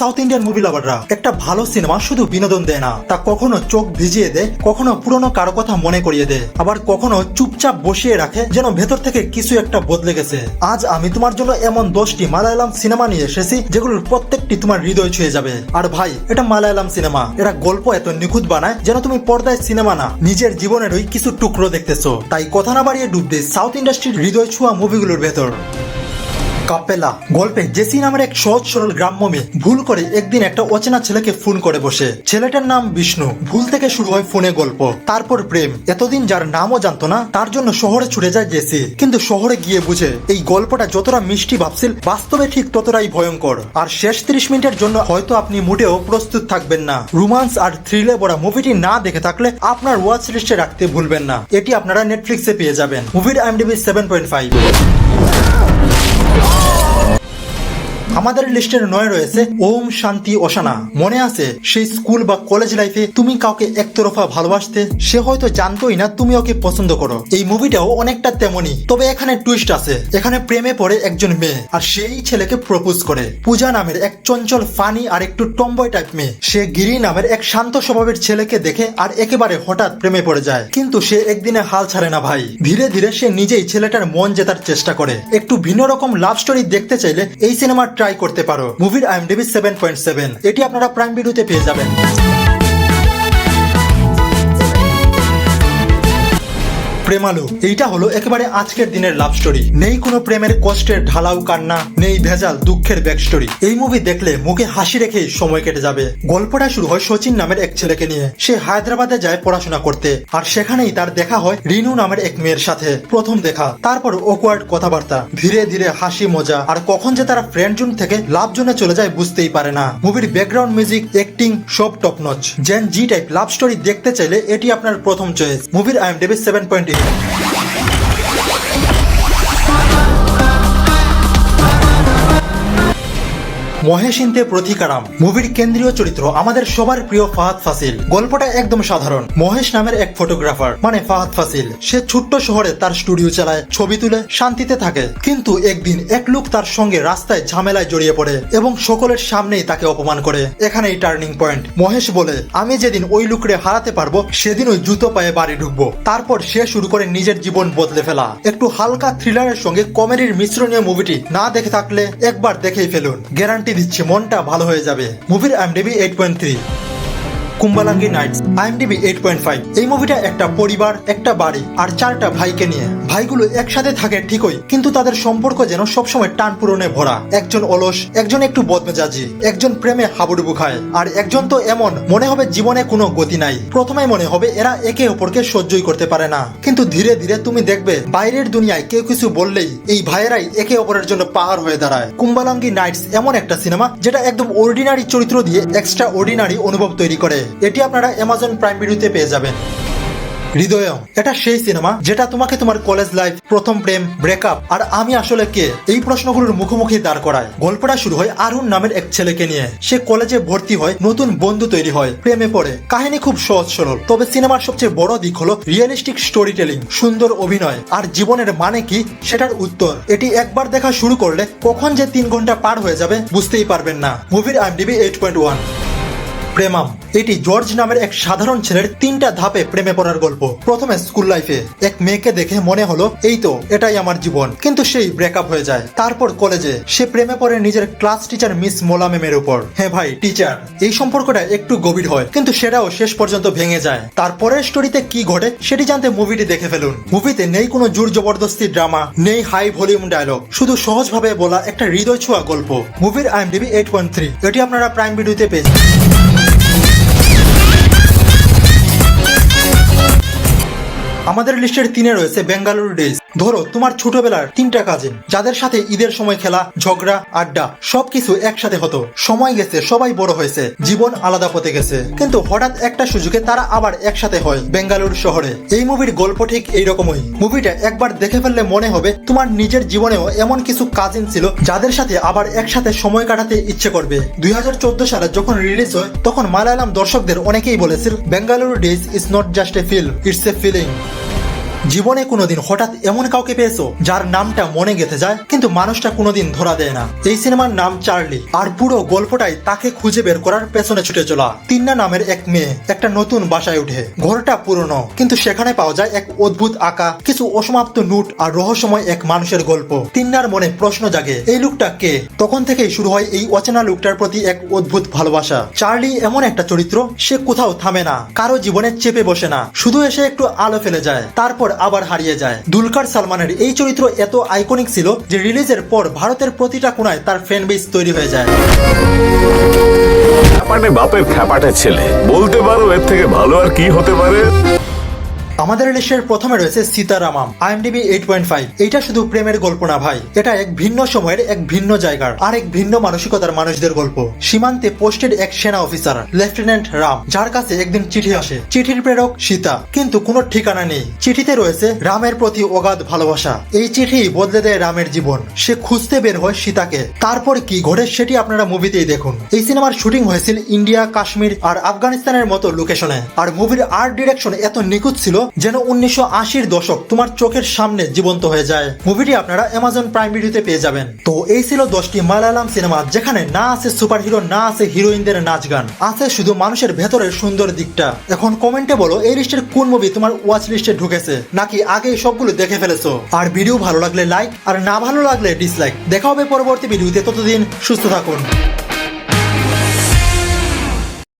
South Indian movie লাভাররা একটা ভালো cinema শুধু বিনোদন দেয় না, তা কখনো চোখ ভিজিয়ে দেয়, কখনো পুরনো কারও কথা মনে করিয়ে দেয়, আবার কখনো চুপচাপ বসিয়ে রাখে যেন ভেতর থেকে কিছু একটা বদলে গেছে। আজ আমি তোমার জন্য এমন দশটি মালায়ালাম সিনেমা নিয়ে এসেছি যেগুলোর প্রত্যেকটি তোমার হৃদয় ছুঁয়ে যাবে। আর ভাই, এটা মালায়ালাম সিনেমা এরা গল্প এত নিখুঁত বানায় যেন তুমি পর্দায় সিনেমা না, নিজের জীবনের জীবনেরই কিছু টুকরো দেখতেছো। তাই কথা না বাড়িয়ে ডুব দে সাউথ ইন্ডাস্ট্রির হৃদয় ছোঁয়া মুভিগুলোর ভেতর। কাপেলা গল্পে জেসি নামের এক সহজ সরল গ্রাম্য মেয়ে ভুল করে একদিন একটা অচেনা ছেলেকে ফোন করে বসে। ছেলেটার নাম বিষ্ণু। ভুল থেকে শুরু হয় ফোনে গল্প। তারপর প্রেম। এতদিন যার নামও জানতো না, তার জন্য শহরে ছুটে যায় জেসি। কিন্তু শহরে গিয়ে বুঝে, এই গল্পটা যতটা মিষ্টি ভাবছিল, বাস্তবে ঠিক ততটাই ভয়ঙ্কর। আর শেষ তিরিশ মিনিটের জন্য হয়তো আপনি মোটেও প্রস্তুত থাকবেন না। রোমান্স আর থ্রিলে ভরা মুভিটি না দেখে থাকলে আপনার ওয়াচ লিস্টে রাখতে ভুলবেন না। এটি আপনারা নেটফ্লিক্সে পেয়ে যাবেন। মুভির আইএমডিবি সেভেন পয়েন্ট ফাইভ আমাদের লিস্টের নয় রয়েছে, ওম শান্তি অশানা। মনে আছে, সেই স্কুল বা কলেজ লাইফে তুমি কাউকে একতরফা ভালোবাসতে, সে হয়তো জানতোই না তুমি ওকে পছন্দ করো। এই মুভিটাও অনেকটা তেমনই, তবে এখানে টুইস্ট আছে। এখানে প্রেমে পড়ে একজন মেয়ে, আর সেই ছেলেকে প্রপোজ করে। পূজা নামের এক চঞ্চল ফানি আর একটু টম্বয় টাইপ মেয়ে। সে গিরি নামের এক শান্ত স্বভাবের ছেলেকে দেখে আর একেবারে হঠাৎ প্রেমে পড়ে যায়। কিন্তু সে একদিনে হাল ছাড়ে না ভাই। ধীরে ধীরে সে নিজেই ছেলেটার মন জেতার চেষ্টা করে। একটু ভিন্ন রকম লাভ স্টোরি দেখতে চাইলে এই সিনেমা ট্রাই করতে পারো। মুভির আইএমডিবি সেভেন পয়েন্ট সেভেন এটি আপনারা প্রাইম ভিডিওতে পেয়ে যাবেন। প্রেমালু এইটা হলো একেবারে আজকের দিনের লাভ স্টোরি নেই কোনো প্রেমের কষ্টের ঢালাও কান্না, নেই ভেজাল দুঃখের ব্যাক স্টোরি এই মুভি দেখলে মুখে হাসি রেখেই সময় কেটে যাবে। গল্পটা শুরু হয় সচিন নামের এক ছেলেকে নিয়ে। সে হায়দ্রাবাদে যায় পড়াশোনা করতে। আর সেখানেই তার দেখা হয় রিনু নামের এক মেয়ের সাথে। প্রথম দেখা। তারপর ওকওয়ার্ড কথাবার্তা। ধীরে ধীরে হাসি, মজা। আর কখন যে তারা ফ্রেন্ড জোন থেকে লাভ জোনে চলে যায় বুঝতেই পারে না। মুভির ব্যাকগ্রাউন্ড মিউজিক অ্যাক্টিং সব top notch Gen Z type love story দেখতে চাইলে এটি আপনার প্রথম চয়েস মুভির I M IMDb seven point Thank you. Maheshinte Prathikaram মুভির কেন্দ্রীয় চরিত্র আমাদের সবার প্রিয় ফাহাদ ফাসিল। গল্পটা একদম সাধারণ। মহেশ নামের এক ফটোগ্রাফার মানে ফাহাদ ফাসিল। সে ছোট্ট শহরে তার স্টুডিও চালায়, ছবি তুলে, শান্তিতে থাকে। কিন্তু একদিন এক লোক তার সঙ্গে রাস্তায় ঝামেলায় জড়িয়ে পড়ে এবং সকলের সামনেই তাকে অপমান করে। এখানেই টার্নিং পয়েন্ট মহেশ বলে, আমি যেদিন ওই লোকরে হারাতে পারব, সেদিন ওই জুতো পায়ে বাড়ি ঢুকবো। তারপর সে শুরু করে নিজের জীবন বদলে ফেলা। একটু হালকা থ্রিলারের সঙ্গে কমেডির মিশ্রণীয় মুভিটি না দেখে থাকলে একবার দেখেই ফেলুন। গ্যারান্টি দিচ্ছে মনটা ভালো হয়ে যাবে। মুভির IMDb eight point three Kumbalangi nights, IMDb eight point five. এই মুভিটা একটা পরিবার, একটা বাড়ি আর চারটা ভাইকে নিয়ে। ভাইগুলো একসাথে থাকে ঠিকই, কিন্তু তাদের সম্পর্ক যেন সবসময় টান পূরণে ভরা। একজন অলস, একজন একটু বদমেজাজি, একজন প্রেমে হাবুডুবু খায়, আর একজন তো এমন, মনে হবে জীবনে কোনো গতি নাই। প্রথমে মনে হবে এরা একে অপরকে সহ্যই করতে পারে না। কিন্তু ধীরে ধীরে তুমি দেখবে, বাইরের দুনিয়ায় কেউ কিছু বললেই এই ভাইয়েরাই একে অপরের জন্য পাহাড় হয়ে দাঁড়ায়। কুম্বালাঙ্গি নাইটস এমন একটা সিনেমা, যেটা একদম অর্ডিনারি চরিত্র দিয়ে এক্সট্রা অর্ডিনারি অনুভব তৈরি করে। এটি আপনারা অ্যামাজন প্রাইম ভিডিওতে পেয়ে যাবেন। হৃদয়ম এটা সেই সিনেমা যেটা তোমাকে তোমার কলেজ লাইফ প্রথম প্রেম ব্রেকআপ আর আমি আসলে কে, এই প্রশ্নগুলোর মুখোমুখি দাঁড় করায়। গল্পটা শুরু হয় আরুন নামের এক ছেলেকে নিয়ে। সে কলেজে ভর্তি হয়, নতুন বন্ধু তৈরি হয়, প্রেমে পড়ে। কাহিনী খুব সহজ সরল, তবে সিনেমার সবচেয়ে বড় দিক হলো রিয়েলিস্টিক স্টোরি টেলিং সুন্দর অভিনয় আর জীবনের মানে কি সেটার উত্তর। এটি একবার দেখা শুরু করলে কখন যে তিন ঘণ্টা পার হয়ে যাবে বুঝতেই পারবেন না। মুভির IMDb eight point one Premam. এটি জর্জ নামের এক সাধারণ ছেলের তিনটা ধাপে প্রেমে পড়ার গল্প। প্রথমে স্কুল লাইফে। এক মেয়েকে দেখে মনে হলো, এই তো, এটাই আমার জীবন। কিন্তু সেই ব্রেকআপ হয়ে যায়। তারপর কলেজে। সে প্রেমে পড়ে নিজের ক্লাস টিচার মিস মোলা ম্যামের উপর। হ্যাঁ ভাই টিচার এই সম্পর্কটা একটু গভীর হয়, কিন্তু সেটাও শেষ পর্যন্ত ভেঙে যায়। তারপরের স্টোরিতে কি ঘটে সেটি জানতে মুভিটি দেখে ফেলুন। মুভিতে নেই কোনো জোর জবরদস্তি ড্রামা নেই হাই ভলিউম ডায়লগ শুধু সহজভাবে বলা একটা হৃদয় ছোঁয়া গল্প। মুভির আইএমডিবি এইট পয়েন্ট থ্রি এটি আপনারা প্রাইম ভিডিওতে পেয়েছেন আমাদের লিস্টের তিনে রয়েছে বেঙ্গালুরু ডেজ ধরো, তোমার ছোটবেলার তিনটা কাজিন যাদের সাথে ঈদের সময় খেলা, ঝগড়া, আড্ডা, সবকিছু একসাথে হতো। সময় গেছে, সবাই বড় হয়েছে, জীবন আলাদা পথে গেছে। কিন্তু হঠাৎ একটা সুযোগে তারা আবার একসাথে হয়, বেঙ্গালুরু শহরে। এই মুভির গল্প ঠিক এইরকমই। মুভিটা একবার দেখে ফেললে মনে হবে তোমার নিজের জীবনেও এমন কিছু কাজিন ছিল, যাদের সাথে আবার একসাথে সময় কাটাতে ইচ্ছে করবে। দুই হাজার চোদ্দ সালে যখন রিলিজ হয়, তখন মালায়ালাম দর্শকদের অনেকেই বলেছিল, Bengaluru days is not just a film it's a feeling জীবনে কোনোদিন হঠাৎ এমন কাউকে পেয়েছ যার নামটা মনে গেঁথে যায়, কিন্তু মানুষটা কোনোদিন ধরা দেয় না। এই সিনেমার নাম চার্লি, আর পুরো গল্পটাই তাকে খুঁজে বের করার পেছনে ছুটে চলা। তিন্না নামের এক মেয়ে একটা নতুন বাসায় উঠে। ঘরটা পুরনো, কিন্তু সেখানে পাওয়া যায় এক অদ্ভুত আঁকা, কিছু অসমাপ্ত নোট আর রহস্যময় এক মানুষের গল্প। তিন্নার মনে প্রশ্ন জাগে, এই লোকটা কে? তখন থেকেই শুরু হয় এই অচেনা লোকটার প্রতি এক অদ্ভুত ভালোবাসা। চার্লি এমন একটা চরিত্র, সে কোথাও থামে না, কারও জীবনে চেপে বসে না, শুধু এসে একটু আলো ফেলে যায়। তারপর আবার হারিয়ে যায়। দুলকার সালমানের এই চরিত্র এত আইকনিক ছিল যে রিলিজের পর ভারতের প্রতিটা কোনায় তার ফ্যান বেস তৈরি হয়ে যায়। বাপের খ্যাপাটে ছেলে। বলতে পারো এর থেকে ভালো আর কি হতে পারে? আমাদের লিস্টের প্রথমে রয়েছে Sitaramam IMDb eight point five এটা শুধু প্রেমের গল্প না ভাই, এটা এক ভিন্ন সময়ের এক ভিন্ন জায়গার আর এক ভিন্ন মানসিকতার মানুষদের গল্প। সীমান্তে পোস্টেড এক সেনা অফিসার লেফটেন্যান্ট রাম, যার কাছে একদিন চিঠি আসে। চিঠির প্রেরক সীতা, কিন্তু কোনো ঠিকানা নেই। চিঠিতে রয়েছে রামের প্রতি অগাধ ভালোবাসা। এই চিঠি বদলে দেয় রামের জীবন। সে খুঁজতে বের হয় সীতাকে। তারপর কি ঘটে সেটি আপনারা মুভিতেই দেখুন। এই সিনেমার শুটিং হয়েছিল ইন্ডিয়া, কাশ্মীর আর আফগানিস্তানের মতো লোকেশনে আর মুভির আর্ট ডিরেকশন এত নিখুঁত ছিল যেন উনিশশো আশির দশক তোমার চোখের সামনে জীবন্ত হয়ে যায়। মুভিটি আপনারা অ্যামাজন প্রাইম ভিডিওতে পেয়ে যাবেন। তো এই ছিল দশটি মালায়ালাম সিনেমা, যেখানে না আছে সুপার হিরো না আছে হিরোইনদের নাচ গান, আছে শুধু মানুষের ভেতরের সুন্দর দিকটা। এখন কমেন্টে বলো, এই লিস্টের কোন মুভি তোমার ওয়াচ লিস্টে ঢুকেছে? নাকি আগে সবগুলো দেখে ফেলেছো? আর ভিডিও ভালো লাগলে লাইক আর না ভালো লাগলে ডিসলাইক দেখা হবে পরবর্তী ভিডিওতে ততদিন সুস্থ থাকুন।